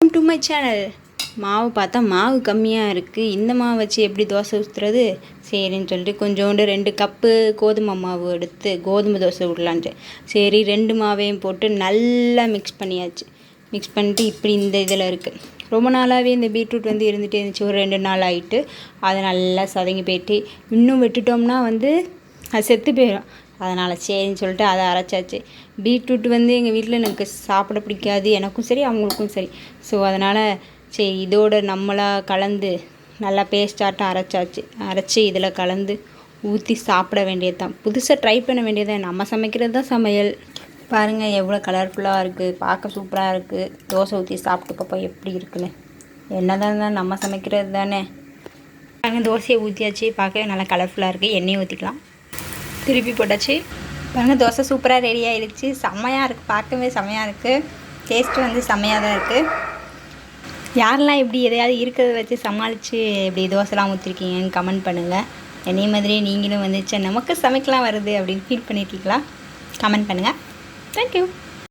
Welcome to my channel மாவு பார்த்தா மாவு கம்மியாக இருக்குது இந்த மாவு வச்சு எப்படி தோசை ஊற்றுறது சரின்னு சொல்லிட்டு கொஞ்சோண்டு ரெண்டு கப்பு கோதுமை மாவு எடுத்து கோதுமை தோசை விடலான்ட்டு சரி ரெண்டு மாவையும் போட்டு நல்லா மிக்ஸ் பண்ணியாச்சு. மிக்ஸ் பண்ணிட்டு இப்படி இந்த இதில் இருக்குது ரொம்ப நாளாகவே இந்த பீட்ரூட் வந்து இருந்துகிட்டே இருந்துச்சு. ஒரு ரெண்டு நாள் ஆகிட்டு அதை நல்லா சதங்கி போயிட்டு இன்னும் விட்டுட்டோம்னா வந்து அது செத்து போயிடும் அதனால் சரின்னு சொல்லிட்டு அதை அரைச்சாச்சு. பீட்ரூட் வந்து எங்கள் வீட்டில் எனக்கு சாப்பிட பிடிக்காது எனக்கும் சரி அவங்களுக்கும் சரி. ஸோ அதனால் சரி இதோட நம்மளாக கலந்து நல்லா பேஸ்டாட்டம் அரைச்சாச்சு. அரைச்சி இதில் கலந்து ஊற்றி சாப்பிட வேண்டியது தான் புதுசாக ட்ரை பண்ண வேண்டியது தான் நம்ம சமைக்கிறது தான் சமையல் பாருங்கள் எவ்வளோ கலர்ஃபுல்லாக இருக்குது பார்க்க சூப்பராக இருக்குது தோசை ஊற்றி சாப்பிட்டு பார்ப்போம் எப்படி இருக்குன்னு. என்ன தான் நம்ம சமைக்கிறது தானே பாருங்கள் தோசையை ஊற்றியாச்சு பார்க்கவே நல்லா கலர்ஃபுல்லாக இருக்குது எண்ணெயை ஊற்றிக்கலாம் திருப்பி போட்டாச்சு. பாருங்கள் தோசை சூப்பராக ரெடி ஆகிடுச்சு செம்மையாக இருக்குது பார்க்கவே செம்மையாக இருக்குது டேஸ்ட்டு வந்து செம்மையாக தான் இருக்குது யாரெல்லாம் இப்படி எதையாவது இருக்கிறத வச்சு சமாளித்து இப்படி தோசைலாம் ஊற்றிருக்கீங்கன்னு கமெண்ட் பண்ணுங்கள் என்னைய மாதிரியே நீங்களும் வந்துச்சு நமக்கு சமைக்கலாம் வருது அப்படின்னு ஃபீல் பண்ணிட்டீங்களா கமெண்ட் பண்ணுங்கள் தேங்க்யூ